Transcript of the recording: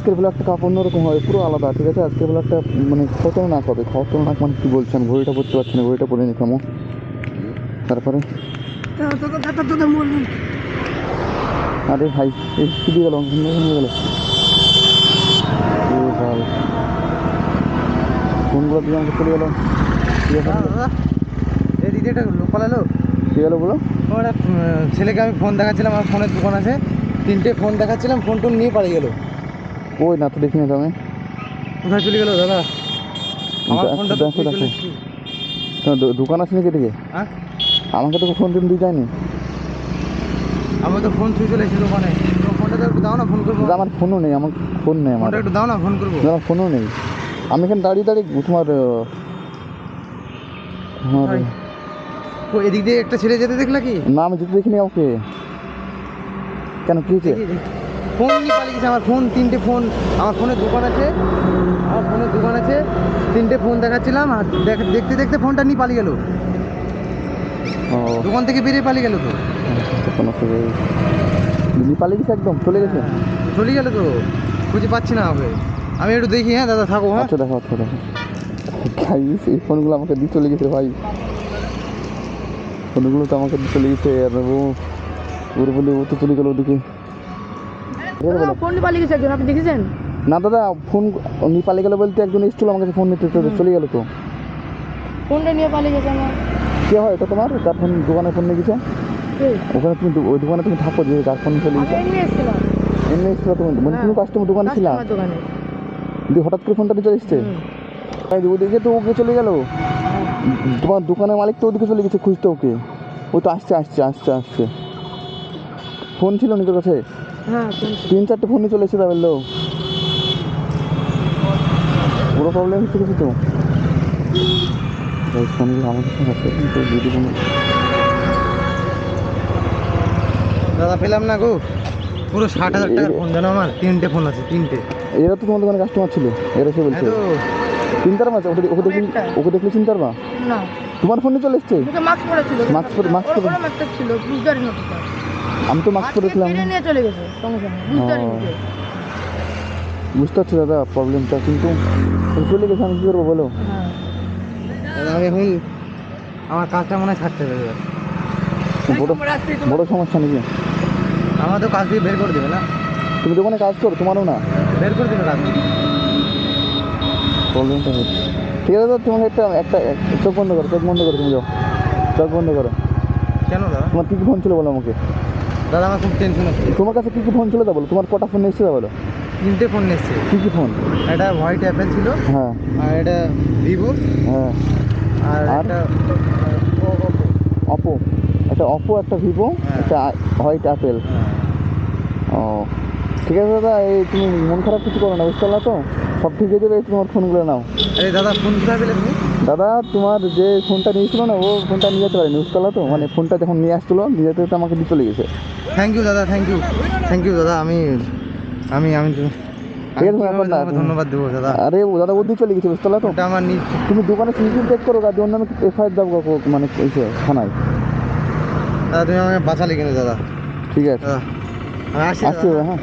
আজকের ব্লগটা কাপ অন্যরকম হবে পুরো আলাদা ঠিক আছে? আজকের ব্লগটা মানে খতরনাক হবে খতরনাক মানে কী বলছেন? ঘড়িটা পড়তে পারছি না ঘড়িটা পরে নিতামো তারপরে? আরে ভাই এই দিয়ে গেল? হয়ে গেল কোনগুলো দিয়ে আমাকে চলে গেল? গেলো। বলো। আমার ছেলেকে আমি ফোন দেখাচ্ছিলাম আমার ফোনের দোকান আছে। তিনটে ফোন দেখাচ্ছিলাম ফোন টোন নিয়ে পালিয়ে গেল। ওই না তো দেখিনি তো আমি কোথায় চলে গেল দাদা? আমার ফোনটা তো দেখো, দেখো। এসেছি। দোকান আছে নাকি এদিকে? হ্যাঁ? আমাকে তো ফোন টোন দিয়ে যায়নি। আমি তো ফোন চুরি চলে এসেছিল ওখানে ফোনটা তো একটু দাও না ফোন করব। আমার ফোনও নেই আমার ফোন নেই আমার। একটু দাও না ফোন করব। আমার ফোনও নেই। আমি এখানে দাঁড়িয়ে দাঁড়িয়ে তোমার তোমার ও এদিক দিয়ে একটা ছেলে যেতে দেখলা কি? না আমি যেতে দেখিনি ওকে কেন কি হয়েছে? ফোন নিয়ে পালিয়ে গেছে আমার ফোন তিনটে ফোন আমার ফোনের দোকান আছে আমার ফোনের দোকান আছে তিনটে ফোন দেখাচ্ছিলাম আর দেখতে দেখতে ফোনটা নিয়ে পালিয়ে গেল। ও। দোকান থেকে বেরিয়ে পালিয়ে গেল তো। কোনো পালিয়ে গেছে একদম চলে গেছে? চলে গেল তো খুঁজে পাচ্ছি না ওকে আমি একটু দেখি হ্যাঁ দাদা থাকো হ্যাঁ। আচ্ছা দেখো আচ্ছা দেখো। গাইস এই ফোনগুলো আমাকে দিয়ে চলে গেছে ভাই। ফোনগুলো তো আমাকে দিয়ে চলে গেছে আর ও ওর বলে ও তো চলে গেল ওদিকে। ফোন পালিয়ে গেছে একজন আপনি দেখেছেন? না দাদা ফোন উনি পালিয়ে গেল বলতে একজন এসেছিল আমার কাছে ফোন নিতে চলে গেল তো। ফোনটা নিয়ে পালিয়ে গেছে আমার। কে হয় এটা তোমার? যার ফোন দোকানে ফোন নিয়ে গেছে? ওখানে তুমি ওই দোকানে তুমি থাকো যে যার ফোন চলে গেছে। এমনি এসেছিল তুমি? মানে তুমি। কাস্টমার দোকানে ছিলা? দিয়ে হঠাৎ করে ফোনটা নিয়ে চলে এসছে। ওদিকে তো ওকে চলে গেল। তোমার দোকানের মালিক তো ওদিকে চলে গেছে খুঁজতে ওকে। ও তো আসছে আসছে আসছে আসছে। ফোন ছিল নিজের কাছে। তিন চারটে। ফোন চলে এসেছে তা বলল পুরো প্রবলেম হচ্ছে কিছু তো? এই ফোনগুলো আমাদের সঙ্গে আছে কিন্তু যদি কোনো দাদা পেলাম না গো। পুরো ষাট হাজার টাকার ফোন জানো আমার? তিনটে ফোন আছে তিনটে। এরা তো তোমার দোকানে কাস্টমার ছিল এরা সে বলছে। হ্যাঁ তো। চিনতে পারবা ওকে ওকে দেখলে ওকে দেখলে চিনতে পারবা না। তোমার ফোনে চলে এসছে? মাস্ক পরা ছিল Mask পরে- mask পরে- ছিল বুঝতে পারি না। আমি তো মাস্ক পরেছিলাম। কেটে নিয়ে চলে গেছে সঙ্গে সঙ্গে বুঝতে পারি বুঝতে পারছি দাদা প্রবলেমটা কিন্তু চলে গেছে আমি কী করব বলো? হ্যাঁ। আমি এখন আমার কাজটা মনে হয় ছাড়তে এবার। বড় বড় সমস্যা নাকি? আমার তো কাজ দিয়ে বের করে দেবে না। তুমি দোকানে কাজ করো তোমারও না? বের করে দেবে কাজ। প্রবলেমটা হচ্ছে। ঠিক আছে দাদা তোমার একটা একটা চোখ বন্ধ করো চোখ বন্ধ করো তুমি যাও। চোখ বন্ধ করো। কেন দাদা? তোমার কী কী ফোন ছিল বলো আমাকে? দাদা আমার খুব টেনশন হচ্ছে। তোমার কাছে কী কী ফোন ছিল তা বলো? তোমার কটা ফোন এসেছে তা বলো? তিনটে ফোন এসছে কী কী ফোন একটা হোয়াইট অ্যাপেল ছিল হ্যাঁ। আর এটা ভিভো হ্যাঁ। আর? একটা অপো একটা অপো একটা ভিভো হ্যাঁ। একটা হোয়াইট অ্যাপেল ও ঠিক আছে দাদা এই তুমি মন খারাপ কিছু করো না বুঝতে পারলা তো? সব ঠিক হয়ে যাবে তোমার ফোনগুলো নাও। আরে দাদা ফোন কোথায় পেলে তুমি? দাদা তোমার যে ফোনটা নিয়েছিল না ও ফোনটা নিয়ে যেতে পারেনি পারলা তো? মানে ফোনটা যখন নিয়ে আসছিল নিয়ে যেতে যেতে আমাকে দিয়ে চলে গেছে। থ্যাংক ইউ দাদা থ্যাংক ইউ থ্যাংক ইউ দাদা আমি আমি আমি ঠিক আছে, ব্যাপার না। ধন্যবাদ দেবো দাদা। আরে ও দাদা চলে গেছে বুঝতে পারলা তো আমার নিজ তুমি দোকানে চেক করো গাড়ি অন্য আমি এফআইআর দেবো কাকু, মানে এসে থানায়। দাদা তুমি আমাকে বাঁচালে কেন দাদা? ঠিক আছে। আসছি হ্যাঁ।